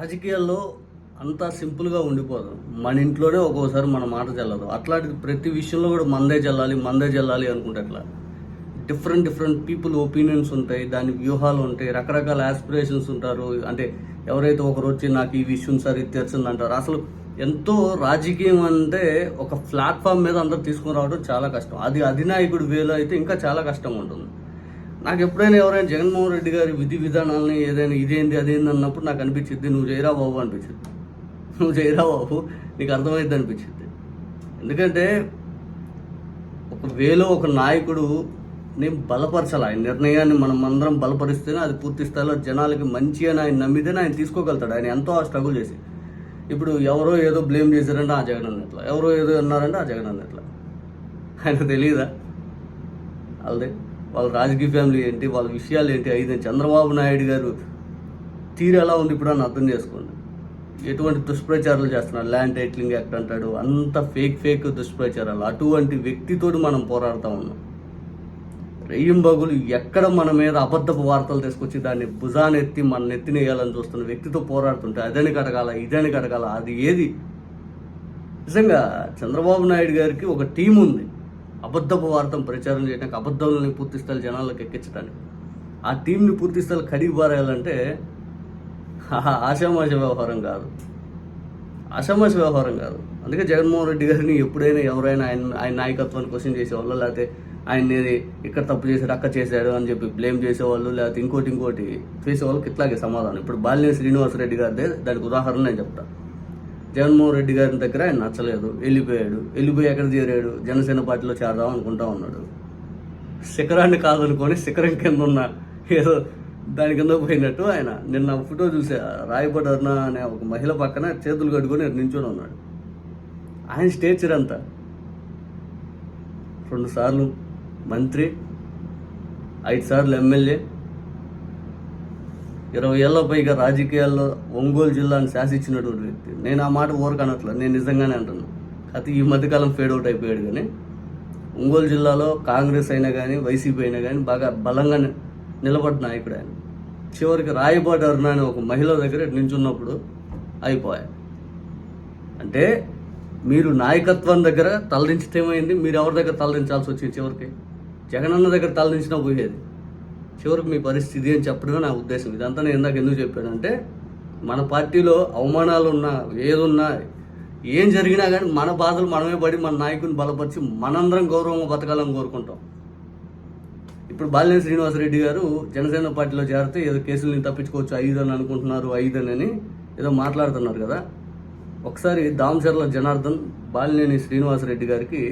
రాజకీయాల్లో అంతా సింపుల్గా ఉండిపోదు. మన ఇంట్లోనే ఒక్కోసారి మన మాట చెల్లదు అట్లాంటిది ప్రతి విషయంలో కూడా మందే చెల్లాలి మందే చెల్లాలి అనుకుంటే అట్లా డిఫరెంట్ డిఫరెంట్ పీపుల్ ఒపీనియన్స్ ఉంటాయి. దాని వ్యూహాలు ఉంటాయి. రకరకాల ఆస్పిరేషన్స్ ఉంటారు. అంటే ఎవరైతే ఒకరు వచ్చి నాకు ఈ విషయం సరి తెచ్చింది అంటారు. అసలు ఎంతో రాజకీయం అంటే ఒక ప్లాట్ఫామ్ మీద అందరు తీసుకుని రావడం చాలా కష్టం. అది అధినాయకుడి వేలో అయితే ఇంకా చాలా కష్టం ఉంటుంది. నాకు ఎప్పుడైనా ఎవరైనా జగన్మోహన్ రెడ్డి గారి విధి విధానాలని ఏదైనా ఇదేంది అదేంది అన్నప్పుడు నాకు అనిపించింది నువ్వు చేయరా బాబు అనిపించింది నువ్వు చేయరా బాబు నీకు అర్థమైంది అనిపించింది ఎందుకంటే ఒక వేలో ఒక నాయకుడు నేను బలపరచాలి. ఆయన నిర్ణయాన్ని మనం అందరం బలపరిస్తేనే అది పూర్తి స్థాయిలో జనాలకి మంచి అని ఆయన నమ్మితేనే ఆయన తీసుకోగలుగుతాడు. ఆయన ఎంతో స్ట్రగుల్ చేసి. ఇప్పుడు ఎవరో ఏదో బ్లేమ్ చేశారంటే ఆ జగన్ అన్న ఎట్లా ఎవరో ఏదో అన్నారంటే ఆ జగన్ అన్న ఎట్లా ఆయన తెలియదా అదే వాళ్ళ రాజకీయ ఫ్యామిలీ ఏంటి వాళ్ళ విషయాలు ఏంటి అయితే చంద్రబాబు నాయుడు గారు తీరు ఎలా ఉంది ఇప్పుడు అని అర్థం చేసుకోండి. ఎటువంటి దుష్ప్రచారాలు చేస్తున్నారు ల్యాండ్ టైటిలింగ్ యాక్ట్ అంటాడు అంత ఫేక్ ఫేక్ దుష్ప్రచారాలు అటువంటి వ్యక్తితో మనం పోరాడుతూ ఉన్నాం. రెయ్యంబగులు ఎక్కడ మన మీద అబద్ధపు వార్తలు తీసుకొచ్చి దాన్ని భుజానెత్తి మన నెత్తినేయాలని చూస్తున్న వ్యక్తితో పోరాడుతుంటే అదని కడగాల ఇదని కడగాల అది ఏది? నిజంగా చంద్రబాబు నాయుడు గారికి ఒక టీం ఉంది. అబద్ధపు వార్తను ప్రచారం చేయడానికి అబద్ధాలని పూర్తి స్థాయి జనాలకు ఎక్కించడానికి ఆ టీంని పూర్తి స్థాయి కడిగి పారేయాలంటే ఆహా, ఆషామాష వ్యవహారం కాదు. ఆషామాష వ్యవహారం కాదు. అందుకే జగన్మోహన్ రెడ్డి గారిని ఎప్పుడైనా ఎవరైనా ఆయన ఆయన నాయకత్వాన్ని క్వశ్చన్ చేసేవాళ్ళు లేకపోతే ఆయన ఇక్కడ తప్పు చేశాడు అక్కడ చేశాడు అని చెప్పి బ్లేమ్ చేసేవాళ్ళు లేకపోతే ఇంకోటి ఇంకోటి చేసేవాళ్ళకి ఇట్లాగే సమాధానం. ఇప్పుడు బాలినేని శ్రీనివాసరెడ్డి గారిదే దానికి ఉదాహరణ నేను చెప్తాను జగన్మోహన్ రెడ్డి గారి దగ్గర ఆయన నచ్చలేదు. వెళ్ళిపోయాడు. వెళ్ళిపోయి ఎక్కడ చేరాడు? జనసేన పార్టీలో చేరదాం అనుకుంటా ఉన్నాడు. శిఖరాన్ని కాదనుకొని శిఖరం కింద ఉన్న ఏదో దాని కింద పోయినట్టు ఆయన నిన్న ఫోటో చూసే రాయపడి అనే ఒక మహిళ పక్కన చేతులు కట్టుకొని నించుని ఉన్నాడు. ఆయన స్టేచర్ అంతా రెండు సార్లు మంత్రి ఐదు సార్లు ఎమ్మెల్యే ఇరవై ఏళ్ళ పైగా రాజకీయాల్లో ఒంగోలు జిల్లాను శాసించినటువంటి వ్యక్తి. నేను ఆ మాట ఊరకు నేను నిజంగానే అంటున్నాను అయితే ఈ మధ్యకాలం ఫేడ్ అవుట్ అయిపోయాడు కానీ ఒంగోలు జిల్లాలో కాంగ్రెస్ అయినా కానీ వైసీపీ అయినా కానీ బాగా బలంగా నిలబడిన నాయకుడు ఆయన. చివరికి రాయపాటి అరుణ అనే ఒక మహిళ దగ్గర నించున్నప్పుడు అయిపోయాయి అంటే మీరు నాయకత్వం దగ్గర తలదించితేమైంది మీరు ఎవరి దగ్గర తలదించాల్సి వచ్చింది చివరికి? జగనన్న దగ్గర తలదించినా పోయేది. చివరికి మీ పరిస్థితి అని చెప్పడమే నా ఉద్దేశం. ఇదంతా నేను ఇందాక ఎందుకు చెప్పానంటే మన పార్టీలో అవమానాలు ఉన్నా ఏదున్నా ఏం జరిగినా కానీ మన బాధలు మనమే పడి మన నాయకుని బలపరిచి మనందరం గౌరవంగా బతకాలని కోరుకుంటాం. ఇప్పుడు బాలినేని శ్రీనివాసరెడ్డి గారు జనసేన పార్టీలో చేరితే ఏదో కేసుల్ని తప్పించుకోవచ్చు ఐదు అని అనుకుంటున్నారు ఐదు అని ఏదో మాట్లాడుతున్నారు కదా. ఒకసారి దామచర్ల జనార్దన్ బాలినేని శ్రీనివాసరెడ్డి గారికి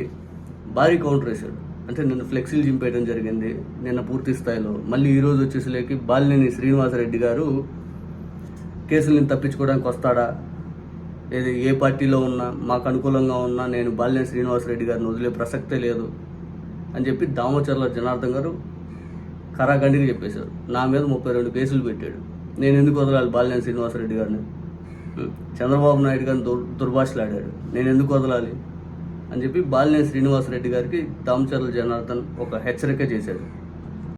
భారీ కౌంటర్ వేశాడు. అంటే నిన్న ఫ్లెక్సీలు చింపేయడం జరిగింది నిన్న పూర్తి స్థాయిలో. మళ్ళీ ఈరోజు రోజు వచ్చేసరికి బాలినేని శ్రీనివాసరెడ్డి గారు కేసుల్ని తప్పించుకోవడానికి వస్తాడా? ఏది ఏ పార్టీలో ఉన్నా మాకు అనుకూలంగా ఉన్నా నేను బాలినేని శ్రీనివాసరెడ్డి గారిని వదిలే ప్రసక్తే లేదు అని చెప్పి దామచర్ల జనార్దన్ గారు కరాఖండిగా చెప్పేశారు. నా మీద ముప్పై రెండు కేసులు పెట్టాడు. నేను ఎందుకు వదలాలి బాలినేని శ్రీనివాసరెడ్డి గారిని? చంద్రబాబు నాయుడు గారిని దుర్ దుర్భాషలాడాడు. నేను ఎందుకు వదలాలి? అని చెప్పి బాలినేని శ్రీనివాసరెడ్డి గారికి దామచర్ల జనార్దన్ ఒక హెచ్చరిక చేశాడు